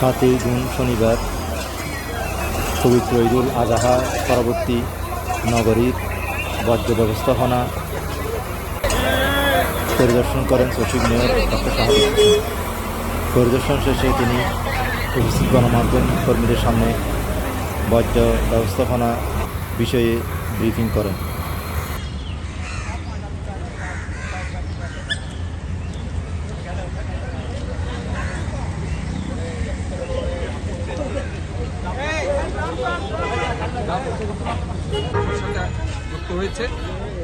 সাতই জুন শনিবার পবিত্র ঈদুল আজহা, পরবর্তী নগরীর বর্জ্য ব্যবস্থাপনা পরিদর্শন করেন সচিব মেয়র ডক্টর শাহাবুদ্দিন পরিদর্শন শেষে তিনি উপস্থিত গণমাধ্যম কর্মীদের সামনে বর্জ্য ব্যবস্থাপনা বিষয়ে ব্রিফিং করেন। হয়েছে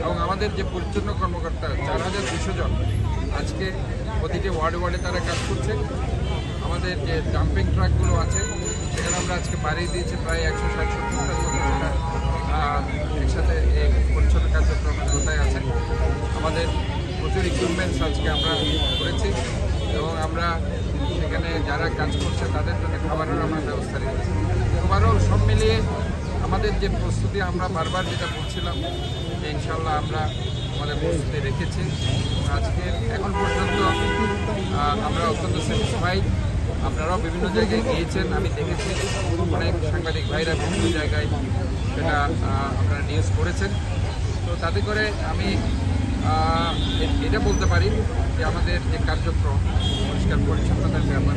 এবং আমাদের যে পরিচ্ছন্ন কর্মকর্তা, চার হাজার দুশো জন আজকে প্রতিটি ওয়ার্ডে ওয়ার্ডে তারা কাজ করছে। আমাদের যে ডাম্পিং ট্রাকগুলো আছে, সেখানে আমরা আজকে বাড়িয়ে দিয়েছি প্রায় একশো ষাট একসাথে এই পরিচ্ছন্ন কার্যক্রমের কোথায় আছে। আমাদের প্রচুর ইকুইপমেন্টস আজকে আমরা করেছি এবং আমরা সেখানে যারা কাজ করছে তাদের জন্য খাবারের আমরা ব্যবস্থা রেখেছি। ওভারঅল সব মিলিয়ে আমাদের যে প্রস্তুতি, আমরা বারবার যেটা বলছিলাম যে ইনশাল্লাহ আমরা আমাদের প্রস্তুতি রেখেছি। আজকে এখন পর্যন্ত আমরা অত্যন্ত স্যাটিসফাইড। আপনারাও বিভিন্ন জায়গায় গিয়েছেন, আমি দেখেছি। অনেক সাংবাদিক ভাইরা বিভিন্ন জায়গায় সেটা আপনারা নিউজ করেছেন। তো তাতে করে আমি এটা বলতে পারি যে আমাদের যে কার্যক্রম, পরিষ্কার পরিচ্ছন্নতার ব্যাপারে